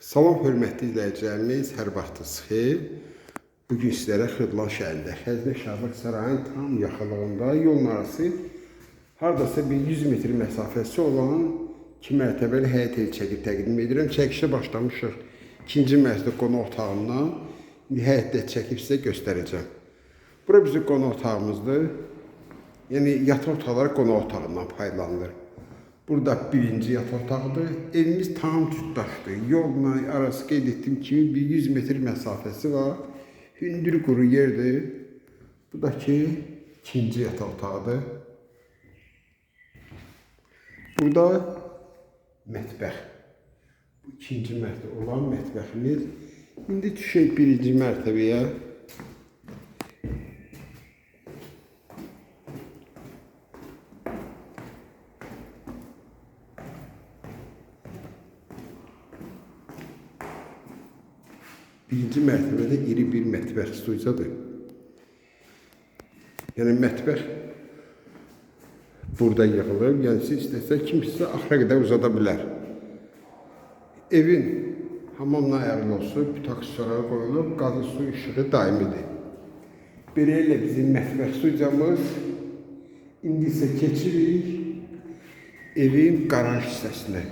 Salam hörmətli izləyicilərimiz, hər vaxtınız xeyir. Bu gün sizlərə Xırdalan şəhərində Xəzinə Şahlıq Sarayının tam yaxınlığında yolun arası hardasa bir 100 metr məsafəsi olan iki mərtəbəli həyət çəkib təqdim edirəm. Çəkişə başlamışıq. İkinci mərtəbə qonaq otağından həyətdə çəkib sizə göstərəcəm. Bura bizim qonaq otağımızdır. Yəni yataq otaqları qonaq otağından faydalanılır. Burada birinci yataq otağıdır. Evimiz tam cütdaşdır. Yolla arası qeyd etdiyim kimi bir 100 metr məsafəsi var. Hündür quru yerdir. Bu da ki ikinci yataq otağıdır. Burada mətbəx. Bu ikinci mərtəbə olan mətbəximiz. İndi düşək birinci mərtəbəyə. Birinci mərtəbədə iri bir mətbəx studiyadır. Yəni mətbəx burada yığılıb, yəni siz istəsə kimsə axıra qədər uzada bilər. Evin hamamla ayrılması bütak sonra qoyulub, qazı su işığı daimidir. Beləliklə bizim mətbəx studiyamız indi isə keçirik evin qaraj hissəsinə.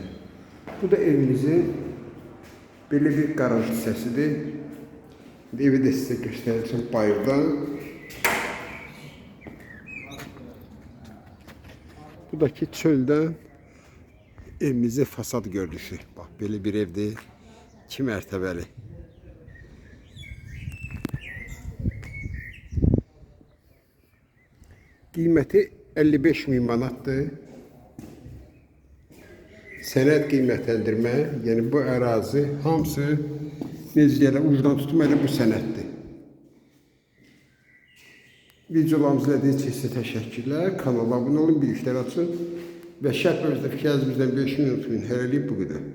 Bu da evimizin belə bir qaraj hissəsidir. İndi Evi də sizə göstərəcəm bayırdan. Bu da ki çöldən evimizin fasad görünüşü. Bax belə bir evdir. 2 mərtəbəli. Qiyməti 55 min manatdır. Sənəd qiymətləndirmə, yəni bu ərazi hamısı necə deyirlər, ucdan tutma elə bu sənəddir. Videolarımızı üçün sizə təşəkkürlər. Kanala abunə olun, bilgisayar açın və şərh bölümündə fikirlərinizdən 5 min unutmayın. Hələlik bu qədər.